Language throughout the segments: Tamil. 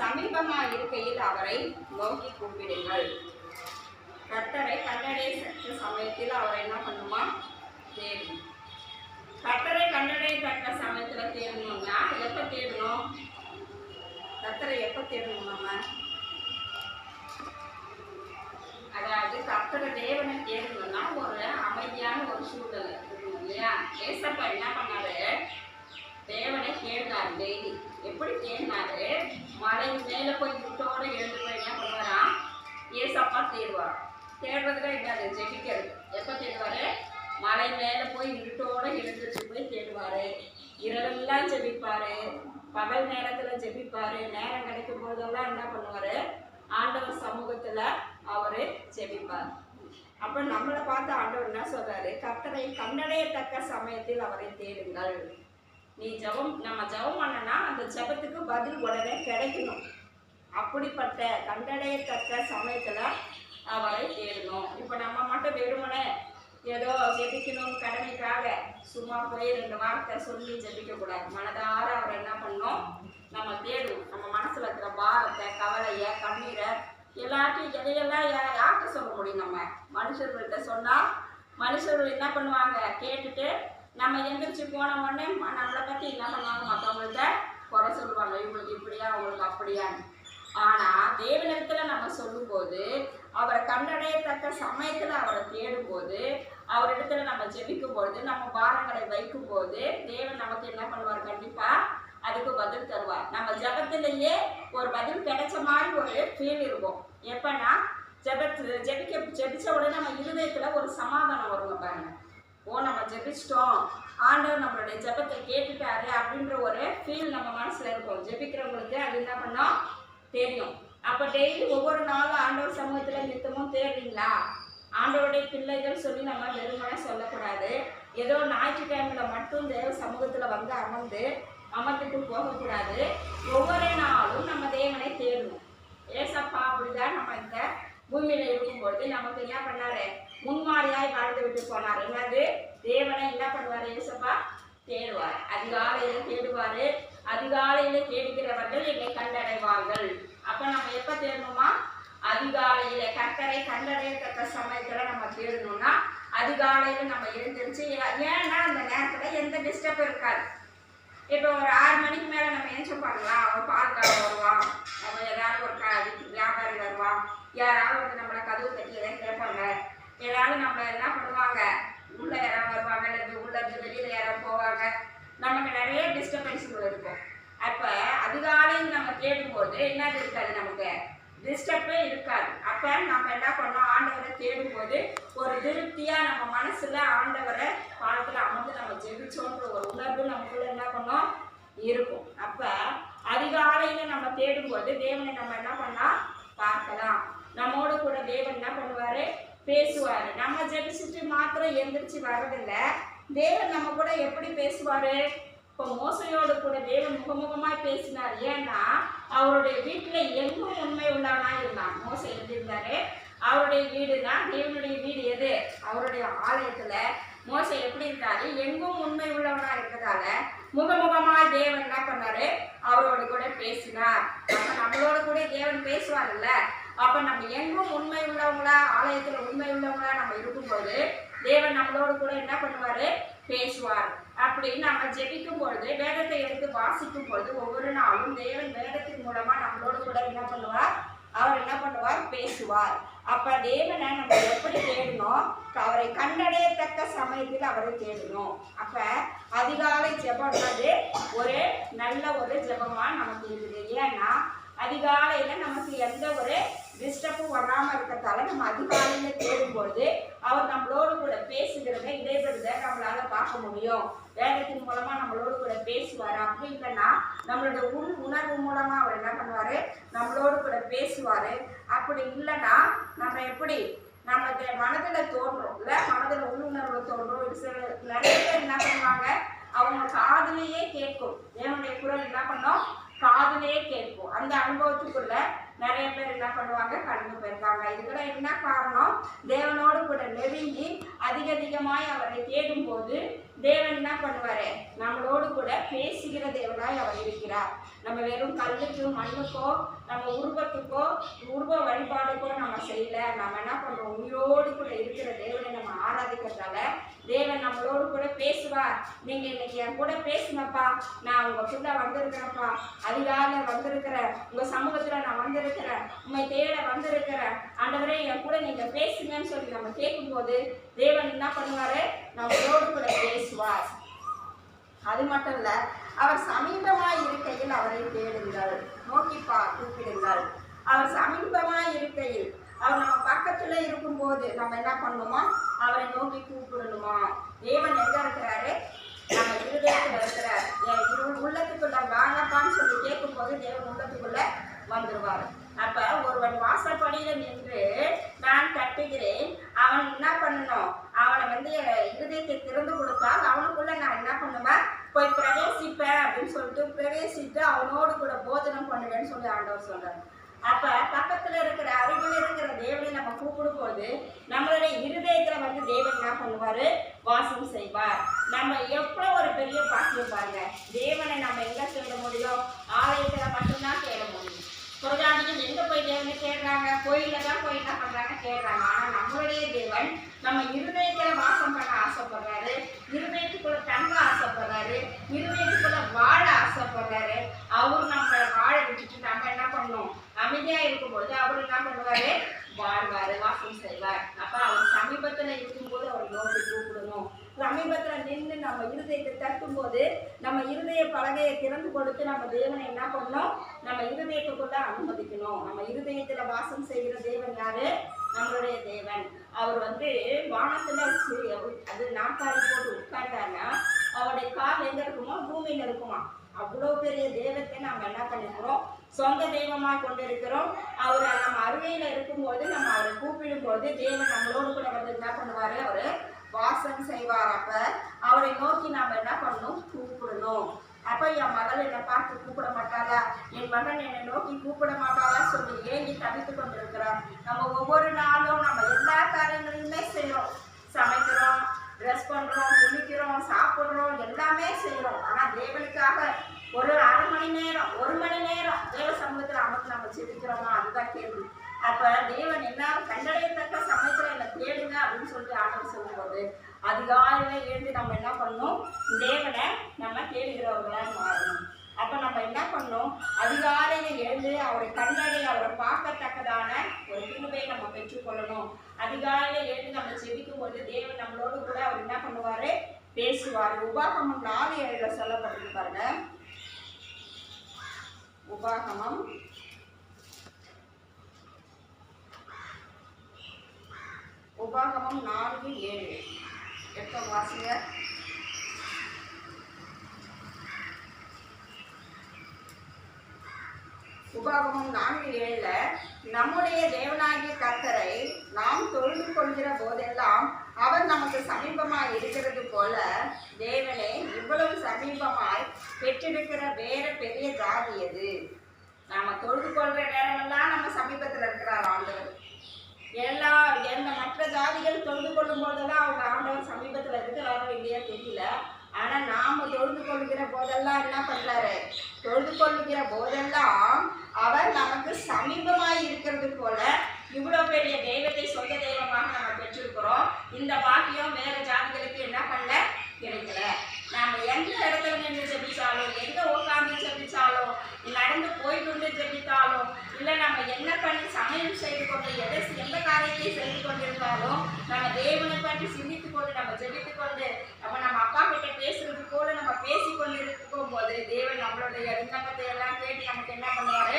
சமீபமாக இருக்கையில் அவரை நோக்கி கூப்பிடுங்கள். கர்த்தரை கண்டடைய சற்று சமயத்தில் அவர் என்ன பண்ணுமா? தேடும் கர்த்தரை கண்டடையத்தக்க சமயத்தில் தேடணும்னா எப்ப தேடணும்? கர்த்தரை எப்ப தேடணும் நம்ம? அதாவது கர்த்தர தேவனை தேடணும்னா ஒரு அமைதியான ஒரு சூழல் இருக்கணும் இல்லையா? ஏசப்பா என்ன பண்ணாரு? தேவனை தேடினாரு டெய்லி. எப்படி தேடினாரு? மலை மேலே போய் முட்டோட எழுந்து போய் என்ன பண்ணுவாராம் ஏசப்பா தேடுவார். தேடுறதுல என்னது ஜெபிக்கிறது எப்போ தேடுவாரு? மலை மேலே போய் இருட்டோட எழுந்துச்சு போய் தேடுவாரு. இரவெல்லாம் ஜெபிப்பாரு. பகல் நேரத்துல ஜெபிப்பாரு. நேரம் கிடைக்கும் போதெல்லாம் என்ன பண்ணுவாரு? ஆண்டவர் சமூகத்துல அவரு ஜெபிப்பார். அப்ப நம்மளை பார்த்து ஆண்டவர் என்ன சொல்றாரு? கர்த்தரை கண்டடையத்தக்க சமயத்தில் அவரை தேடுங்கள். நீ ஜெபம் நம்ம ஜெபம் பண்ணனா அந்த ஜெபத்துக்கு பதில் உடனே கிடைக்கணும். அப்படிப்பட்ட கண்டடையத்தக்க சமயத்தில் அவரை தேடணும். இப்போ நம்ம மட்டும் வெறுமனே ஏதோ ஜெபிக்கணும் கடமைக்காக சும்மா போய் ரெண்டு வார்த்தை சொல்லி ஜெபிக்கக்கூடாது மனதார அவர் என்ன பண்ணணும்? நம்ம தேடுவோம் நம்ம மனசில் இருக்கிற பாரத்தை கவலையை கண்ணீரை எல்லாத்தையும் எதையெல்லாம் யா- யார்கிட்ட சொல்ல முடியும் நம்ம? மனுஷர்கள்ட்ட சொன்னால் மனுஷர்கள் என்ன பண்ணுவாங்க? கேட்டுட்டு நம்ம போன உடனே ம- நம்மளை பத்தி என்ன பண்ணுவாங்க மற்றவங்கள்ட்ட குறை சொல்லுவாங்க. இவங்களுக்கு இப்படியா அவங்களுக்கு அப்படியான்னு. ஆனா தேவனிடத்துல நம்ம சொல்லும்போது அவரை கண்டடையத்தக்க சமயத்துல அவரை தேடும்போது அவரிடத்துல நம்ம ஜெபிக்கும் பொழுது நம்ம பாரங்களை வைக்கும் போது தேவன் நமக்கு என்ன பண்ணுவார்? கண்டிப்பா அதுக்கு பதில் தருவார். நம்ம ஜபத்திலேயே ஒரு பதில் கிடைச்ச மாதிரி ஒரு ஃபீல் இருக்கும். எப்பன்னா ஜபத்து ஜெபிக்க ஜெபிச்ச உடனே நம்ம இருதயத்துல ஒரு சமாதானம் வருங்க பாருங்க. ஓ நம்ம ஜெபிச்சிட்டோம். ஆண்டவர் நம்மளுடைய ஜெபத்தை கேட்டுட்டாரு அப்படின்ற ஒரு ஃபீல் நம்ம மனசுல இருக்கும். ஜெபிக்கிறவங்களுக்கு அது என்ன பண்ணோம் தெரியும். அப்ப டெய்லி ஒவ்வொரு நாளும் ஆண்டவர் சமூகத்துல நித்தமும் தேடுறீங்களா ஆண்டவருடைய பிள்ளைகள் சொல்லி நம்ம வெறுமனே சொல்லக்கூடாது. ஏதோ ஞாயிற்றுக்கிழமையில மட்டும் தேவ சமூகத்துல வந்து அமர்ந்து அமர்ந்துட்டு போகக்கூடாது. ஒவ்வொரு நாளும் நம்ம தேவனை தேடணும். ஏசப்பா அப்படிதான் நம்ம இந்த பூமியில இருக்கும்பொழுது நமக்கு என்ன பண்ணார்? விட்டு போனார். என்னது? தேவனை என்ன பண்ணுவார் ஏசப்பா தேடுவார். அதிகாலையில தேடுவார். அதிகாலையில தேடுகிறவர்கள் என்னை கண்டடைவார்கள். அப்ப நம்ம எப்ப தேடணுமா? அதிகாலையில கர்த்தரை கண்டடையத்தக்க சமயத்துல நம்ம தேடணும்னா அதிகாலையில நம்ம எழுந்திருச்சு ஏன்னா அந்த நேரத்துல எந்த டிஸ்டர்ப் இருக்காது. இப்போ ஒரு ஆறு மணிக்கு மேலே நம்ம என்ன சொல்லலாம் அவன் பால்கார வருவான். அவன் ஏதாவது ஒரு க வியாபாரி வருவான். யாராவது வந்து நம்மளை கதவு கட்டி எதாவது கேட்பாங்க ஏதாவது நம்ம என்ன பண்ணுவாங்க? உள்ள யாராவது வருவாங்க இல்லை உள்ள இருந்து வெளியில யாராவது போவாங்க நமக்கு நிறைய டிஸ்டர்பன்ஸுகள் இருக்கும். அப்போ அதிகாலையில் நம்ம தேடும்போது என்னது இருக்காது நமக்கு? டிஸ்டர்பே இருக்காது. அப்போ நம்ம என்ன பண்ணோம்? ஆண்டவரை தேடும்போது ஒரு திருப்தியாக நம்ம மனசுல ஆண்டவரை பாடத்தில் அமர்ந்து நம்ம ஜெபிச்சோன்ற ஒரு உணர்வு நமக்குள்ள என்ன பண்ணோம்? இருக்கும். அப்போ அதிகாலையில் நம்ம தேடும்போது தேவனை நம்ம என்ன பண்ணால் பார்க்கலாம். நம்மோடு கூட தேவன் என்ன பண்ணுவாரு? பேசுவார். நம்ம ஜெபிச்சுட்டு மாத்திரம் எந்திரிச்சு வர்றதில்லை. தேவன் நம்ம கூட எப்படி பேசுவார்? இப்போ மோசையோடு கூட தேவன் முகமுகமாக பேசினார். ஏன்னா அவருடைய வீட்டில் எங்கும் உண்மை உள்ளவனா இருந்தான்? மோசை எப்படி அவருடைய வீடு தான் தேவனுடைய வீடு எது? அவருடைய ஆலயத்தில். மோசை எப்படி இருந்தாரு எங்கும் உண்மை உள்ளவனா இருக்கிறதால முகமுகமாக தேவன் என்ன பண்ணாரு? அவரோட கூட பேசினார். நம்மளோட கூட தேவன் பேசுவார்ல அப்ப நம்ம எங்கும் உண்மை உள்ளவங்களா ஆலயத்துல உண்மை உள்ளவங்களா நம்ம இருக்கும்போது தேவன் நம்மளோட கூட என்ன பண்ணுவாரு? பேசுவார். அப்படின்னு நம்ம ஜெபிக்கும் பொழுது வேதத்தை எடுத்து வாசிக்கும் பொழுது ஒவ்வொரு நாளும் தேவன் வேதத்தின் மூலமா நம்மளோட கூட என்ன பண்ணுவார்? அவர் என்ன பண்ணுவார்? பேசுவார். அப்ப தேவனை நம்ம எப்படி தேடணும்? அவரை கண்டடையத்தக்க சமயத்தில் அவரை தேடணும். அப்ப அதிகாலை ஜெபம்ன்றது ஒரு நல்ல ஒரு ஜெபமா நமக்கு இருக்குது. ஏன்னா அதிகாலையில நமக்கு எந்த ஒரு டிஸ்டர்பும் வராமல் இருக்கிறதால நம்ம அதிகாலையில் தேடும்போது அவர் நம்மளோடு கூட பேசுகிறத இடைபெறுத நம்மளால பார்க்க முடியும். வேதத்தின் மூலமா நம்மளோடு கூட பேசுவார். அப்படி இல்லைன்னா நம்மளோட உள் உணர்வு மூலமா அவர் என்ன பண்ணுவாரு? நம்மளோடு கூட பேசுவாரு. அப்படி இல்லைன்னா நம்ம எப்படி நமக்கு மனதில் மனதுல மனதில் இல்ல மனதுல உள்ளுணர்வு தோன்றும். இது சில நிறைய பேர் என்ன பண்ணுவாங்க? அவங்க காதலையே கேட்கும். என்னுடைய குரல் என்ன பண்ணோம்? காதுலயே கேட்கும். அந்த அனுபவத்துக்குள்ள நிறைய பேர் என்ன பண்ணுவாங்க? கடந்து போயிருக்காங்க. இதுக்கெல்லாம் என்ன காரணம்? தேவனோடு கூட நெருங்கி அதிக அதிகமாய் அவரை தேடும் போது தேவன் என்ன பண்ணுவாரு? நம்மளோடு கூட பேசுகிற தேவனாய் அவர் இருக்கிறார். நம்ம வெறும் கல்லுக்கு மண்ணுக்கோ நம்ம உருவத்துக்கோ உருவ வழிபாடுக்கோ நம்ம செய்யல. நம்ம என்ன பண்றோம்? உயிரோடு கூட இருக்கிற தேவனை தேவன் நம்மளோடு கூட பேசுவார். நீங்க இன்னைக்கு என் கூட பேசுனப்பா நான் உங்களுக்குள்ள வந்திருக்கிறேன்ப்பா. அதிகாலை வந்திருக்கிறேன். உங்க சமூகத்துல நான் வந்திருக்கிறேன். உண்மை தேட வந்திருக்கிறேன். ஆண்டவரே என் கூட நீங்க பேசுங்கன்னு சொல்லி நம்ம கேட்கும்போது தேவன் என்ன பண்ணுவாரு? நம்மளோடு கூட பேசுவார். அது மட்டும் இல்ல அவர் சமீபமாய் இருக்கையில் அவரை தேடுங்கள். நோக்கி பா கூப்பிடுங்கள் அவர் சமீபமாய் இருக்கையில் அவர் நம்ம பக்கத்துல இருக்கும்போது நம்ம என்ன பண்ணணுமா? அவரை நோக்கி கூப்பிடணுமா? தேவன் எங்க இருக்கிறாரு? நம்ம இருதயத்துல இருக்கிறார். என் உள்ளத்துக்குள்ள வாங்கப்பான்னு சொல்லி கேட்கும்போது தேவன் உள்ளத்துக்குள்ள வந்துருவாரு. அப்ப ஒருவன் வாசப்படியில நின்று நான் கட்டுகிறேன் அவன் என்ன பண்ணணும்? அவனை வந்து இருதயத்தை திறந்து கொடுத்தால் அவனுக்குள்ள நான் என்ன பண்ணுவேன்? போய் பிரவேசிப்பேன் அப்படின்னு சொல்லிட்டு பிரவேசித்து அவனோடு கூட போஜனம் பண்ணுவேன்னு சொல்லி ஆண்டவர் சொல்றாரு. அப்ப பக்கத்துல இருக்கிற அருகில் இருக்கிற தேவனை நம்ம கூப்பிடும் போது நம்மளுடைய இருதயத்துல வந்து தேவன் என்ன பண்ணுவாரு? வாசம் செய்வார். நம்ம எவ்வளவு ஒரு பெரிய பாக்கியம் பாருங்க. தேவனை நம்ம எங்க தேட முடியும்? ஆலயத்துல மட்டும்தான் தேட முடியும். புரஜாதிகள் எங்க போய் தேவனை தேடுறாங்க? கோயில்ல தான் போய் என்ன பண்றாங்க? தேடுறாங்க. ஆனா நம்மளுடைய தேவன் நம்ம இருதயத்துல வாசம் பண்ண ஆசைப்படுறாரு இருதயத்துக்குள்ள தங்க ஆசைப்படுறாரு இருதயத்துக்குள்ள வாழ ஆசைப்படுறாரு அவர் நம்ம வாழ விட்டுட்டு நம்ம என்ன பண்ணணும் அமைதியா இருக்கும்போது அவர் என்ன பண்ணுவாரு வாழ்வாரு வாசம் செய்வார். அப்ப அவர் சமீபத்துல இருக்கும்போது அவர் நோக்கி கூப்பிடணும். சமீபத்துல நின்று நம்ம இருதயத்தை தட்டும்போது நம்ம இருதய பலகையை திறந்து கொடுத்து நம்ம தேவனை என்ன பண்ணணும்? நம்ம இருதயத்துக்குள்ள அனுமதிக்கணும். நம்ம இருதயத்துல வாசம் செய்கிற தேவன் யாரு? நம்மளுடைய தேவன். அவர் வந்து வானத்துல அது நாற்காலி போட்டு உட்கார்ந்தாருன்னா அவருடைய கால் எங்க இருக்குமோ? பூமியில இருக்குமா? அவ்வளோ பெரிய தேவத்தை நம்ம என்ன பண்ணிக்கிறோம்? சொந்த தெய்வமாக கொண்டு இருக்கிறோம் அவர் நம்ம அருமையில் இருக்கும்போது நம்ம அவரை கூப்பிடும் போது தேவன் நம்மளோடு கூட வந்து என்ன பண்ணுவார்? அவர் வாசம் செய்வார். அப்போ அவரை நோக்கி நாம் என்ன பண்ணணும் கூப்பிடணும். அப்போ என் மகள் என்னை பார்த்து கூப்பிட மாட்டாளா? என் மகன் என்னை நோக்கி கூப்பிட மாட்டாளா சொல்லி ஏங்கி தவித்து கொண்டிருக்கிறார். நம்ம ஒவ்வொரு நாளும் நம்ம எல்லா காரியங்களையுமே செய்யறோம். சமைக்கிறோம் ட்ரெஸ் பண்ணுறோம் குளிக்கிறோம் சாப்பிட்றோம் எல்லாமே செய்கிறோம் ஆனால் தேவனுக்காக ஒரு அரை மணி நேரம் ஒரு மணி நேரம் தேவ சமூகத்தில் அமர்ந்து நம்ம சிரிக்கிறோமா அதுதான் கேள்வி. அப்ப தேவன் என்ன கண்டடையத்தக்க சமயத்துல என்ன தேடுங்க அப்படின்னு சொல்லிட்டு ஆண்டவர் சொல்லும்போது அதிகாலையில எழுந்து நம்ம என்ன பண்ணணும்? தேவனை நம்ம தேடுகிறவர்களா மாறணும். அப்ப நம்ம என்ன பண்ணணும்? அதிகாலையில எழுந்து அவரை கண்டடை அவரை பார்க்கத்தக்கதான ஒரு கிருபை நம்ம பெற்றுக்கொள்ளணும் அதிகாலையில எழுந்து நம்ம செபிக்கும் போது தேவன் நம்மளோடு கூட அவர் என்ன பண்ணுவாரு? பேசுவார். உபாகமம் நாலு ஏழுல சொல்லப்பட்டிருக்கு உபாகமம். உபாகமம் நான்கு ஏழு. எப்போ வாசிங்க? உபாகமம் நான்கு ஏழில் நம்முடைய தேவனாகிய கத்தரை நாம் தொழுது கொள்கிற போதெல்லாம் அவர் நமக்கு சமீபமாய் இருக்கிறது போல தேவனே இவ்வளவு சமீபமாய் பெற்றிருக்கிற வேற பெரிய ஜாதி எது நாம தொழுது கொள்ற நேரமெல்லாம் நம்ம சமீபத்துல இருக்கிறார் ஆண்டவர் எல்லா எந்த மற்ற ஜாதிகள் தொழுது கொள்ளும் போதெல்லாம் அவங்க ஆண்டவர் சமீபத்தில் இருக்கிறாரோ இல்லையா தெரியல. ஆனால் நாம் தொழுது கொள்கிற போதெல்லாம் என்ன பண்ணுறாரு தொழுது கொள்கிற போதெல்லாம் அவர் நமக்கு சமீபம் இருக்கிறது போல இவ்வளவு பெரிய தெய்வத்தை சொந்த தெய்வமாக நம்ம பெற்றிருக்கிறோம் இந்த பாக்கியம் வேற ஜாதிகளுக்கு என்ன பண்ணல கிடைக்கல நாம எந்த இடத்துல நின்று ஜெபிச்சாலும் எங்க உட்கார்ந்து ஜெபிச்சாலும் நடந்து போய்கொண்டு ஜெபித்தாலும் இல்ல நம்ம என்ன பண்ணி சமையல் செய்து கொண்டு எதை எந்த காரியத்தை செய்து கொண்டிருந்தாலும் நம்ம தேவனை பற்றி சிந்தித்து கொண்டு நம்ம ஜெபித்து கொண்டு நம்ம நம்ம அப்பா கிட்ட பேசுறது போல நம்ம பேசி கொண்டு இருக்கும் போது தேவன் நம்மளுடைய விண்ணப்பத்தை எல்லாம் கேட்டு நமக்கு என்ன பண்ணுவாரு?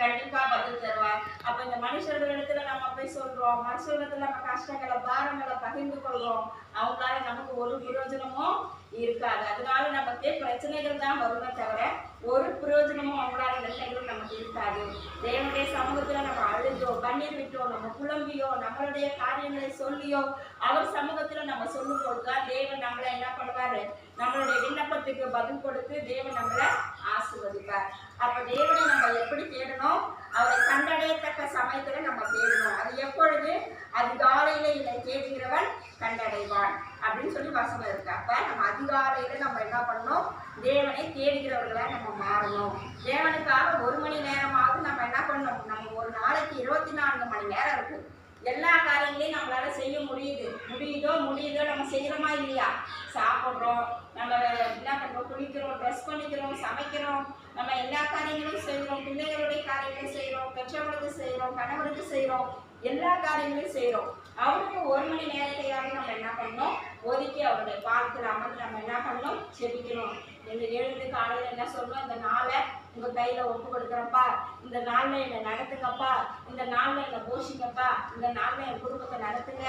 கண்டிப்பா பதில் தருவார். அப்ப இந்த மனுஷர்களிடத்துல நம்ம போய் சொல்றோம் மனுஷர்களிடத்துல நம்ம கஷ்டங்களை பாரங்களை பகிர்ந்து கொள்றோம். அவங்களால நமக்கு ஒரு பிரயோஜனமும் இருக்காது. அதனால நமக்கு பிரச்சனைகள் தான் வருமே தவிர ஒரு பிரயோஜனமும் அவங்களால நிலைகளும் நமக்கு இருக்காது. தேவனுடைய சமூகத்துல நம்ம அழுதோ கண்ணீர் விட்டோ நம்ம புலம்பியோ நம்மளுடைய காரியங்களை சொல்லியோ அவர் சமூகத்துல நம்ம சொல்லும் போதுதான் தேவன் நம்மளை என்ன பண்ணுவாரு? நம்மளுடைய விண்ணப்பத்துக்கு பதில் கொடுத்து தேவன் நம்மளை ஆசிர்வதிப்பார். அப்ப தேவனை நம்ம எப்படி தேடணும்? அவரை கண்டடையத்தக்க சமயத்துல நம்ம தேடணும். அது எப்பொழுது? எப்பொழுது அதிகாலையில இதை தேடுகிறவன் கண்டடைவான். அப்படின்னு சொல்லி வசனம் இருக்கு. அப்ப நம்ம அதிகாலையில நம்ம என்ன பண்ணணும்? தேவனை தேடுகிறவர்களா நம்ம மாறணும். தேவனுக்காக ஒரு மணி நேரமாவது நம்ம என்ன பண்ணணும்? நம்ம ஒரு நாளைக்கு இருபத்தி நான்கு மணி நேரம் இருக்கு எல்லா காரியங்களையும் நம்மளால செய்ய முடியுது. முடியுதோ முடியுதோ நம்ம செய்யறோமா இல்லையா? சாப்பிட்றோம். நம்ம என்ன பண்றோம்? குளிக்கிறோம் ட்ரெஸ் பண்ணிக்கிறோம் சமைக்கிறோம். நம்ம எல்லா காரியங்களையும் செய்கிறோம் பிள்ளைகளுடைய காரியங்களை செய்கிறோம் பெற்றவர்களுக்கு செய்கிறோம் கணவருக்கு செய்கிறோம் எல்லா காரியங்களையும் செய்கிறோம் அவருக்கு ஒரு மணி நேரத்தையாவது நம்ம என்ன பண்ணணும்? ஒதுக்கி அவருடைய பாலத்தில் அமர்ந்து நம்ம என்ன பண்ணணும்? செபிக்கணும். இந்த எழுந்து காலையில் என்ன சொல்லணும்? இந்த நாளை உங்கள் கையில் ஒப்பு கொடுக்குறப்பா. இந்த நாளில் என்னை நடத்துங்கப்பா. இந்த நாளில் என்னை போஷிங்கப்பா. இந்த நாளில் என் குடும்பத்தை நடத்துங்க.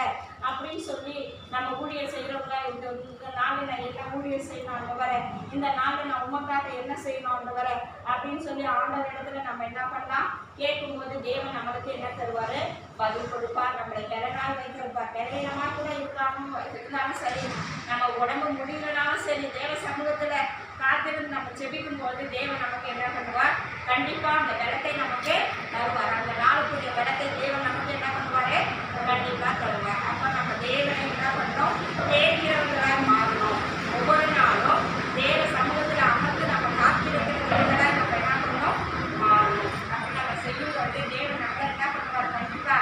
அப்படின்னு சொல்லி நம்ம ஊழியர் செய்கிறவங்க இந்த இந்த நாளில் நான் என்ன ஊழியர் செய்யணும் வர இந்த நாளில் நான் உமக்காக என்ன செய்யணும் ஆண்டவர? அப்படின்னு சொல்லி ஆண்டவர் இடத்துல நம்ம என்ன பண்ணலாம்? கேட்கும்போது தேவன் நம்மளுக்கு என்ன தருவார்? பதில் கொடுப்பார். நம்மளை பெறனால் வைத்திருப்பார். பெறையினமா கூட இருக்காமல் இருந்தாலும் சரி நம்ம உடம்பு முடியலனாலும் சரி தேவ சமூகத்தில் காத்திருந்து நம்ம செபிக்கும் போது தேவன் நமக்கு என்ன பண்ணுவார்? கண்டிப்பா அந்த பலத்தை நமக்கு தருவார். அந்த நாளுக்குரிய பலத்தை தேவன் நமக்கு என்ன பண்ணுவாரு? கண்டிப்பா தருவார். அப்ப நம்ம தேவனை என்ன பண்ணுறோம் தேடுகிறவர்களாய் மாறணும் ஒவ்வொரு நாளும் தேவ சமூகத்துல அமர்ந்து நம்ம காத்திருக்கிறவர்களாய் நம்ம என்ன பண்ணணும் மாறணும் அப்படி நம்ம செய்யும் போது தேவன் நம்ம என்ன பண்ணுவார் கண்டிப்பா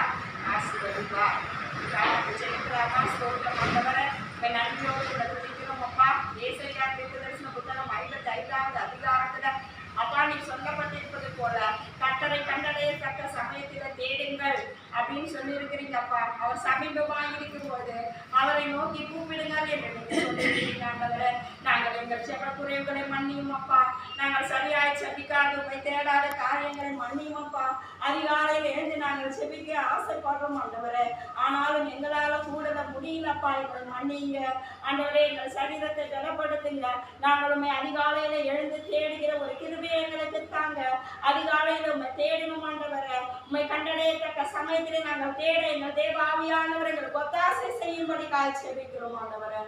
ஆசீர்வதிப்பார் ஜெயிக்கிறாமா ஸ்தோத்திரம் ஆண்டவரே உங்க நன்றியோடு கூட துதிக்கிறோம் அப்பா ஏசையா தீர்க்க தரிசன புத்தகம் ஐம்பத்தி ஐந்தாவது அதிகாரத்துல அப்பா நீ சொல்லப்பட்டிருப்பது போல கட்டளை கண்டடையத்தக்க சமயத்துல தேடுங்கள் அப்படின்னு சொல்லியிருக்கிறீங்க அப்பா அவர் சமீபமா இருக்கும்போது அவரை நோக்கி கூப்பிடுங்கள் என்று நீங்க சொல்லியிருக்கிறீங்க ஆண்டவரே நாங்கள் எங்கள் செப குறைவுகளை மன்னியும் அப்பா. நாங்கள் சரியாய் செபிக்காத உண்மை தேடாத காரியங்களை மன்னியும் அப்பா. அதிகாலையில் எழுந்து நாங்கள் செபிக்க ஆசைப்படுறோம் ஆண்டவரே. ஆனாலும் எங்களால் கூட முடியலப்பா எங்களை மன்னிங்க. ஆண்டவரே எங்கள் சரீரத்தை பலப்படுத்துங்க நாங்கள் உண்மை அதிகாலையில் எழுந்து தேடுகிற ஒரு கிருபையை எங்களுக்கு தாங்க. அதிகாலையில் உண்மை தேடணும் ஆண்டவரே. உண்மை கண்டடையத்தக்க சமயத்திலே நாங்கள் தேட எங்கள் தேவாவியானவர் எங்களுக்கு ஒத்தாசை செய்யும்படி காய்ச்சி செபிக்கிறோம் ஆண்டவரை.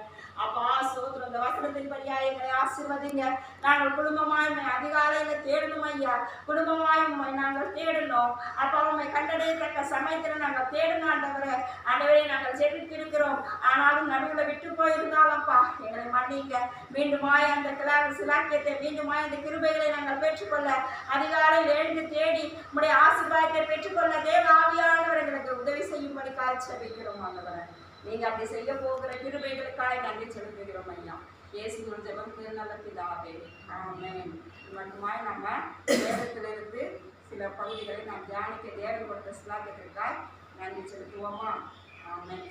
அப்பா சோதரம் இந்த வசனத்தின்படியா எங்களை ஆசீர்வதிங்க. நாங்கள் குடும்பமாய் உம்மை அதிகாலையில தேடணும் ஐயா. குடும்பமாய் உண்மை நாங்கள் தேடணும். அப்பா உண்மை கண்டடையத்தக்க சமயத்தில் நாங்கள் தேடணும் ஆண்டவரே. ஆண்டவரே நாங்கள் ஜெபித்திருக்கிறோம். ஆனாலும் நடுவில் விட்டு போயிருந்தாலப்பா எங்களை மன்னிங்க. மீண்டுமாய் அந்த கிளா சிலாக்கியத்தை மீண்டுமாய் அந்த கிருபைகளை நாங்கள் பெற்றுக்கொள்ள அதிகாலையில் எழுந்து தேடி உடைய ஆசீர்வாதத்தை பெற்றுக்கொள்ள தேவ ஆவியானவர் எங்களுக்கு உதவி செய்யும்படி காய்ச்சல் வைக்கிறோம் ஆண்டவரே. நீங்க அப்படி செய்ய போகிற கிருபைகளுக்காக நன்றி செலுத்துகிறோம் ஐயா. இயேசு ஜெபம் நல்ல பிதாவே. ஆமேன். மட்டுமாய் நம்ம வேதத்திலிருந்து சில பகுதிகளை நாம் தியானிக்க தேவன் கொடுத்த சிலாக்கியத்திற்காய் நன்றி செலுத்துவோமா? ஆமேன்.